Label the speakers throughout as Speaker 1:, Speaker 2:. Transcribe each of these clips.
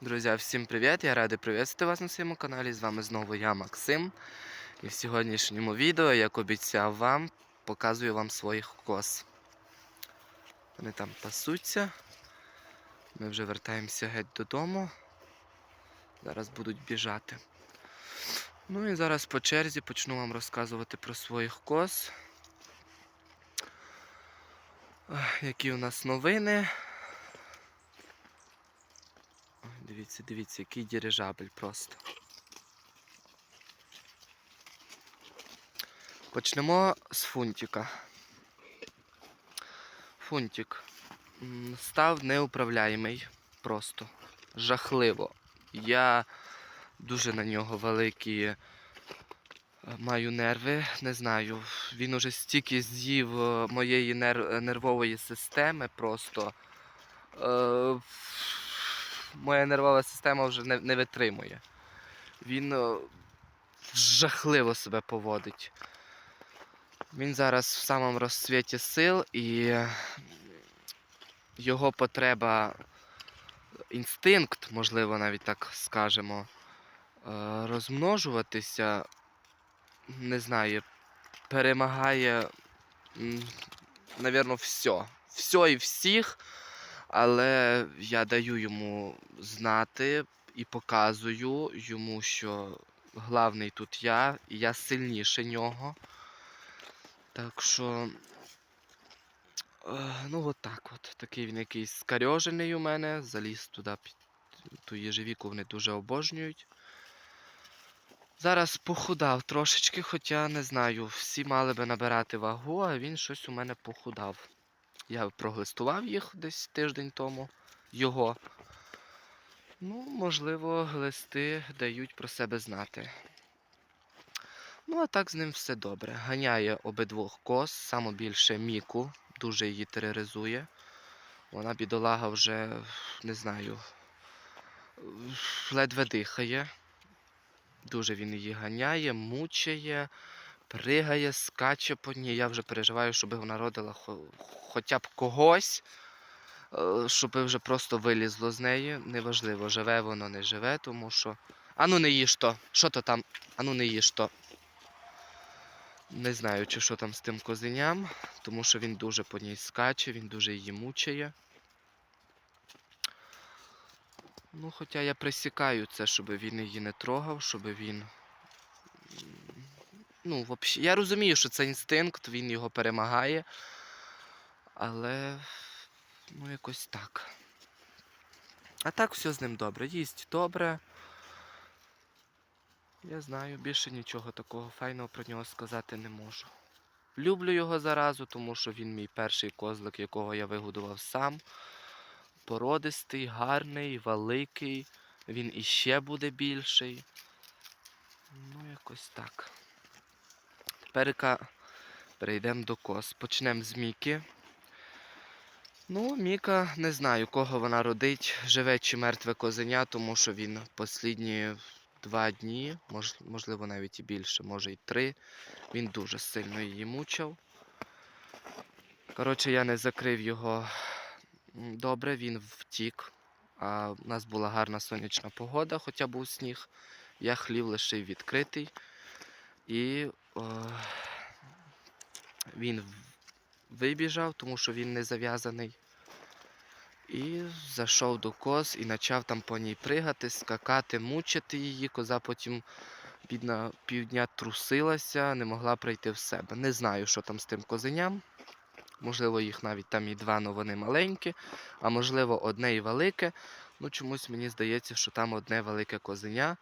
Speaker 1: Друзі, всім привіт! Я радий привітати вас на своєму каналі. З вами знову я, Максим. І в сьогоднішньому відео, як обіцяв вам, показую вам своїх коз. Вони там пасуться. Ми вже вертаємося геть додому. Зараз будуть біжати. Ну і зараз по черзі почну вам розказувати про своїх коз. Які у нас новини. Дивіться, дивіться, який дирижабель просто. Почнемо з фунтика. Фунтик став неуправляємий просто. Жахливо. Я дуже на нього великі е, маю нерви, не знаю. Він уже стільки з'їв е, моєї нер- нервової системи просто. Моя нервова система вже не, не витримує. Він е, жахливо себе поводить. Він зараз в самому розцвіті сил і його потреба, інстинкт, можливо, навіть так скажемо, е, розмножуватися, не знаю, перемагає, навірно, все. Все і всіх. Але я даю йому знати і показую йому, що главний тут я, і я сильніше нього. Так що. е, Ну, от так от. Такий він якийсь скарьожений у мене. Заліз туди під ту їжевіку вони дуже обожнюють. Зараз похудав трошечки, хоча не знаю, всі мали би набирати вагу, а він щось у мене похудав. Я проглистував їх десь тиждень тому. Його. Ну, можливо, глисти дають про себе знати. Ну, а так з ним все добре. Ганяє обидвох коз, саме більше Міку, дуже її тероризує. Вона, бідолага, вже, не знаю, ледве дихає. Дуже він її ганяє, мучає, пригає, скаче по ній. Я вже переживаю, щоб вона родила хо- хоча б когось, е, щоб вже просто вилізло з неї. Неважливо, живе воно, не живе, тому що. Ану не їж то. Що то там? Ану не їж то. Не знаю, чи що там з тим козеням, тому що він дуже по ній скаче, він дуже її мучає. Ну, хоча я присікаю це, щоб він її не трогав, щоб він. Ну, взагалі, я розумію, що це інстинкт, він його перемагає. Але ну якось так. А так все з ним добре. Їсть добре. Я знаю, більше нічого такого файного про нього сказати не можу. Люблю його заразу, тому що він мій перший козлик, якого я вигодував сам. Породистий, гарний, великий. Він іще буде більший. Ну, якось так. Тепер перейдемо до коз. Почнемо з Міки. Ну, Міка, не знаю, кого вона родить, живе чи мертве козеня, тому що він послідні два дні, мож, можливо, навіть і більше, може і три. Він дуже сильно її мучив. Коротше, я не закрив його добре, він втік. А у нас була гарна сонячна погода, хоча був сніг. Я хлів лишив відкритий. І він вибіжав, тому що він не зав'язаний. І зайшов до коз і почав там по ній пригати, скакати, мучити її. Коза потім бідна півдня трусилася, не могла прийти в себе. Не знаю, що там з тим козеням. Можливо, їх навіть там і два, але вони маленькі, а можливо, одне і велике. Ну, чомусь мені здається, що там одне велике козеня.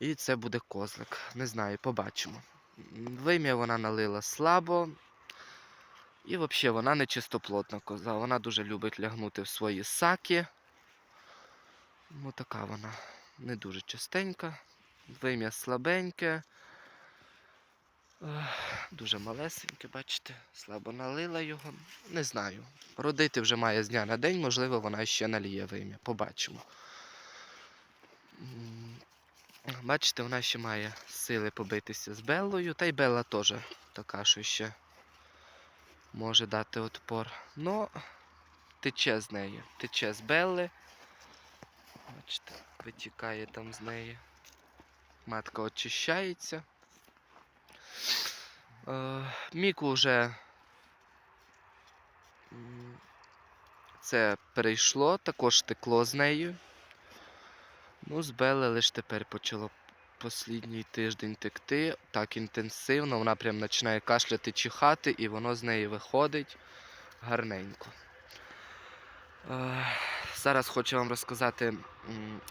Speaker 1: І це буде козлик. Не знаю, побачимо. Вим'я вона налила слабо. І взагалі вона не чистоплотна коза. Вона дуже любить лягнути в свої саки. Ну, така вона не дуже чистенька. Вим'я слабеньке. Дуже малесеньке, бачите, слабо налила його. Не знаю. Родити вже має з дня на день, можливо, вона ще наліє вим'я. Побачимо. Бачите, вона ще має сили побитися з Беллою, та й Белла теж така, що ще може дати отпор. Ну, тече з неї, тече з Белли. бачите, витікає там з неї. Матка очищається. Е, Міку вже це перейшло, також текло з нею. Ну, з Белли лише тепер почало послідній тиждень текти так інтенсивно. Вона прям починає кашляти, чихати, і воно з неї виходить гарненько. Е, Зараз хочу вам розказати,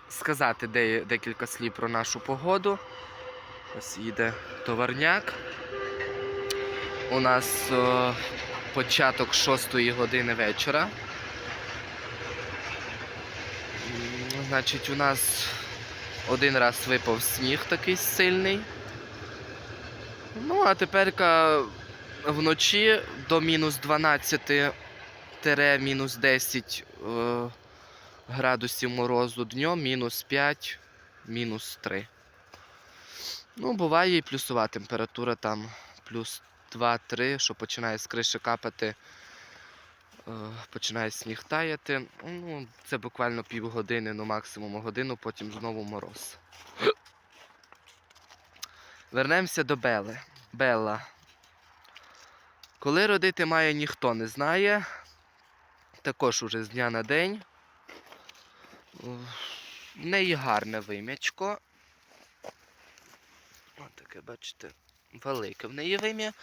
Speaker 1: сказати де- декілька слів про нашу погоду. Ось їде товарняк. У нас е, початок 6 години вечора. Значить, у нас один раз випав сніг такий сильний. Ну, а теперка вночі до мінус 12-мінус 10 е, градусів морозу днем, мінус 5, мінус 3. Ну, буває і плюсова температура там плюс 2-3, що починає з криші капати, починає сніг таяти. Ну, це буквально півгодини, ну максимум годину, потім знову мороз. Вернемося до Бели. Белла. Коли родити має, ніхто не знає. Також уже з дня на день. В неї гарне вим'ячко. Ось таке, бачите, велике в неї вим'я.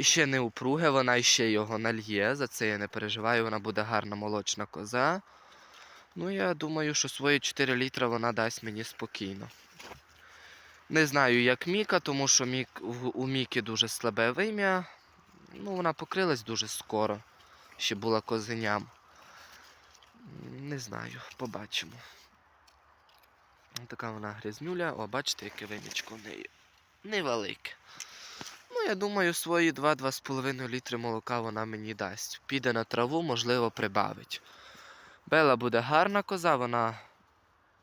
Speaker 1: Ще не упруге, вона ще його нальє. За це я не переживаю, вона буде гарна молочна коза. Ну, я думаю, що свої 4 літра вона дасть мені спокійно. Не знаю, як Міка, тому що Мік, у Міки дуже слабе вим'я. Ну, вона покрилась дуже скоро. Ще була козеням. Не знаю, побачимо. Така вона грязнюля. О, бачите, яке вимічко в неї. Невелике. Я думаю, свої 2-2,5 літри молока вона мені дасть. Піде на траву, можливо, прибавить. Бела буде гарна коза, вона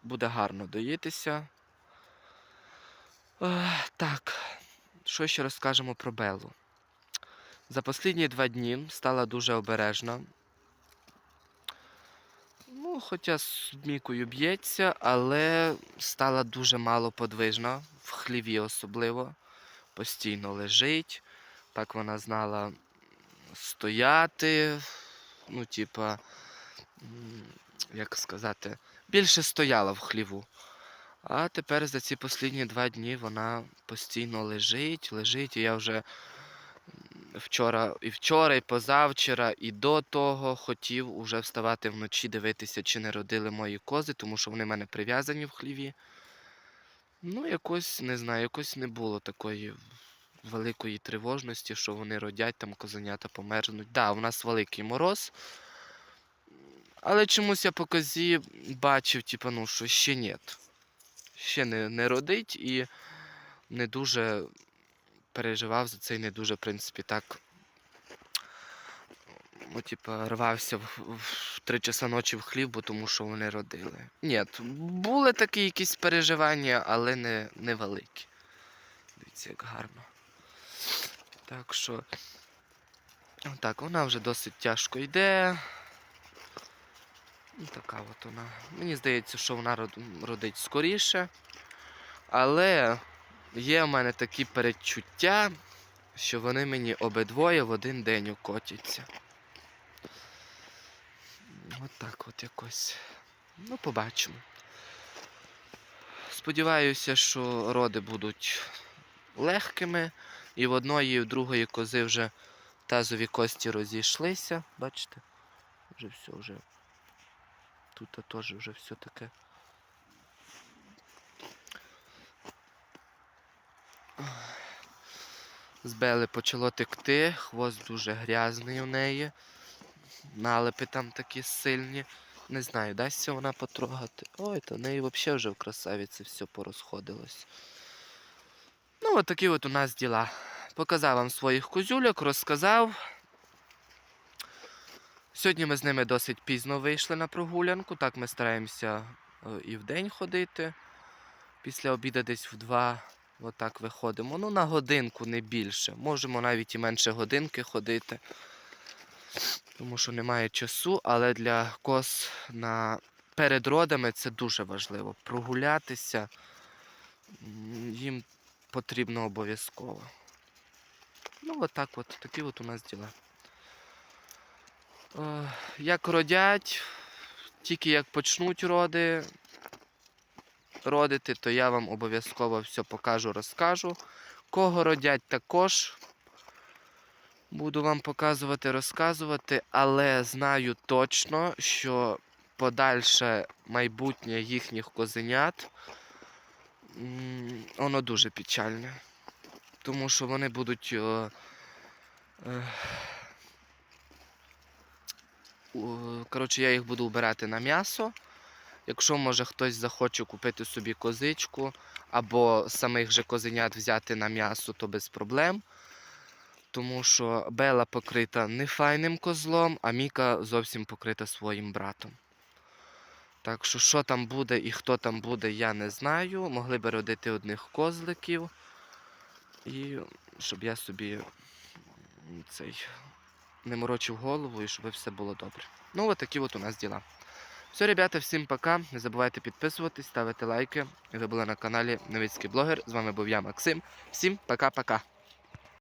Speaker 1: буде гарно доїтися. Ех, так, що ще розкажемо про Белу? За останні два дні стала дуже обережна. Ну, хоча з Мікою б'ється, але стала дуже мало подвижна, в хліві особливо. Постійно лежить. Так вона знала стояти. Ну, типа, як сказати, більше стояла в хліву. А тепер за ці останні два дні вона постійно лежить, лежить, і я вже вчора, і вчора, і позавчора, і до того хотів уже вставати вночі, дивитися, чи не родили мої кози, тому що вони в мене прив'язані в хліві. Ну, якось, не знаю, якось не було такої великої тривожності, що вони родять, там козенята померзнуть. Так, да, у нас великий мороз. Але чомусь я по козі бачив, типу, ну, що ще ні. Ще не, не родить і не дуже переживав за це і не дуже, в принципі, так. Ну, типа, рвався в, в 3 часа ночі в хліб, бо тому що вони родили. Ні, були такі якісь переживання, але не, не великі. Дивіться, як гарно. Так що. Так, вона вже досить тяжко йде. Ну, така от вона. Мені здається, що вона родить скоріше. Але є в мене такі передчуття, що вони мені обидвоє в один день укотяться. От так от якось. Ну, побачимо. Сподіваюся, що роди будуть легкими. І в одної, і в другої кози вже тазові кості розійшлися. Бачите? Вже все вже. Тут теж вже все таке. З почало текти, хвост дуже грязний у неї. Налипи там такі сильні. Не знаю, дасться вона потрогати. Ой, то в неї взагалі вже в красавіці все порозходилось. Ну, от такі от у нас діла. Показав вам своїх козюльок, розказав. Сьогодні ми з ними досить пізно вийшли на прогулянку. Так ми стараємося е, і в день ходити. Після обіду десь в два отак виходимо. Ну, на годинку, не більше. Можемо навіть і менше годинки ходити. Тому що немає часу, але для коз на перед родами це дуже важливо. Прогулятися їм потрібно обов'язково. Ну, от от, такі от у нас діла. Е, Як родять, тільки як почнуть роди, родити, то я вам обов'язково все покажу, розкажу. Кого родять також. Буду вам показувати, розказувати, але знаю точно, що подальше майбутнє їхніх козенят воно дуже печальне. Тому що вони будуть. е, е, Коротше, я їх буду вбирати на м'ясо. Якщо може хтось захоче купити собі козичку або самих же козенят взяти на м'ясо, то без проблем. Тому що Бела покрита нефайним козлом, а Міка зовсім покрита своїм братом. Так що, що там буде і хто там буде, я не знаю. Могли би родити одних козликів. І щоб я собі цей не морочив голову і щоб все було добре. Ну, от такі от у нас діла. Все, ребята, всім пока. Не забувайте підписуватись, ставити лайки. Ви були на каналі Новицький блогер. З вами був я, Максим. Всім пока-пока.